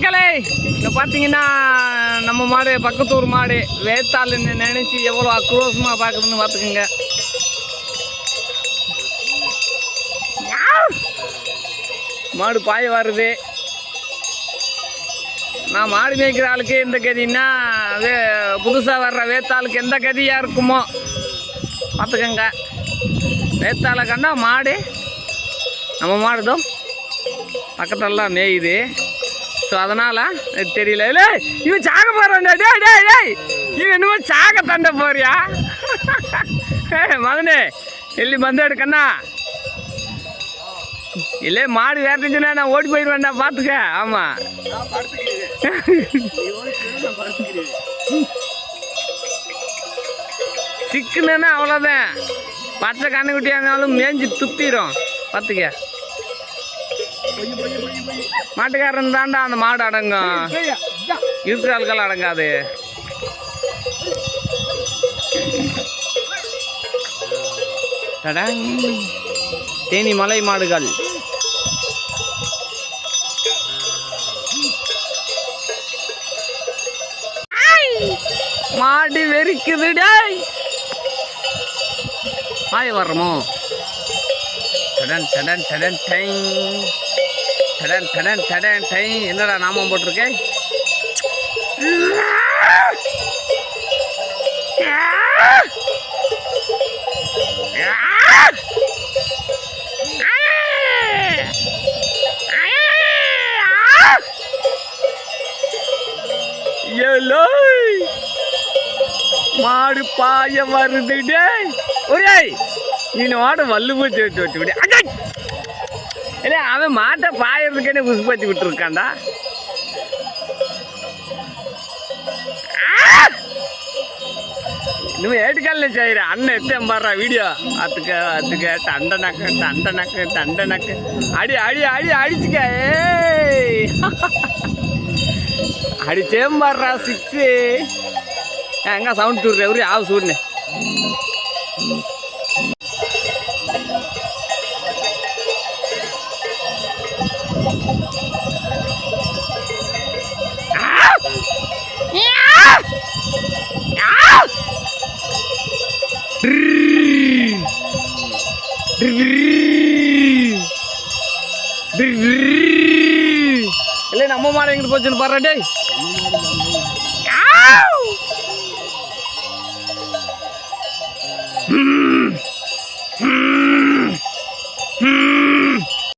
மக்களே இங்கே பார்த்தீங்கன்னா நம்ம மாடு பக்கத்தூர் மாடு வேத்தாளுன்னு நினைச்சு எவ்வளோ ஆக்ரோஷமா பார்க்குதுன்னு பார்த்துக்குங்க. மாடு பாய வருது. நான் மாடு மேய்க்கிற ஆளுக்கு எந்த கதின்னா வே புதுசாக வர்ற வேத்தாளுக்கு எந்த கதியாக இருக்குமோ பார்த்துக்கங்க. வேத்தாளை கண்டா மாடு நம்ம மாடுதும் பக்கத்தெல்லாம் மேயுது. ஸோ அதனால் தெரியல. இல்லை இவன் சாக போகிறான் டேய் டே டேய். இவன் என்னமோ சாக தண்ட போறியா? மதனே எள்ளி மந்த எடுக்கண்ணா. இல்லை மாடு வேட்டுச்சுன்னா நான் ஓடி போயிடுவேன்டா பார்த்துக்க. ஆமாம் சிக்கணுன்னா அவ்வளோதான் பச்சை கண்ணுக்குட்டியாக இருந்தாலும் மேய்ஞ்சி துப்பிடும் பார்த்துக்க. மாட்டுக்காரன் தாண்டா அந்த மாடு அடங்கும். இருக்கிற ஆட்கள் அடங்காது. தடங். தேனி மலை மாடுகள். மாடு வெறிக்குது டேய் பாய வர்றமோ? டடன் டடன் டடன் டை டடன் டடன் டடன் டை என்னடா நாமம் போட்டிருக்கேன் மாடு பாய வருது டேய் ஒரே நீனோட வல்லு பூச்சி வச்சு வச்சு விடு மாட்டை பாயறதுக்கே புஷ்பத்தி விட்டுருக்காண்டா இன்னும் ஏட்டுக்காலில் செய்கிற அண்ணன் எத்தேன் பாடுறா வீடியோ. அதுக்கு அதுக்கு தண்டை நக்கு தண்டை நக்கு தண்டை நக்கு. அடி அடி அடி அடிச்சுக்க. ஏய்! அடிச்சேன் பாடுறா சிக்ஸு எங்கே சவுண்ட் தூடுற எவரு ஆவு சூடுனே இல்லை நம்ம மாடு எங்கிட்டு போச்சுன்னு பாரு டேய் Ow!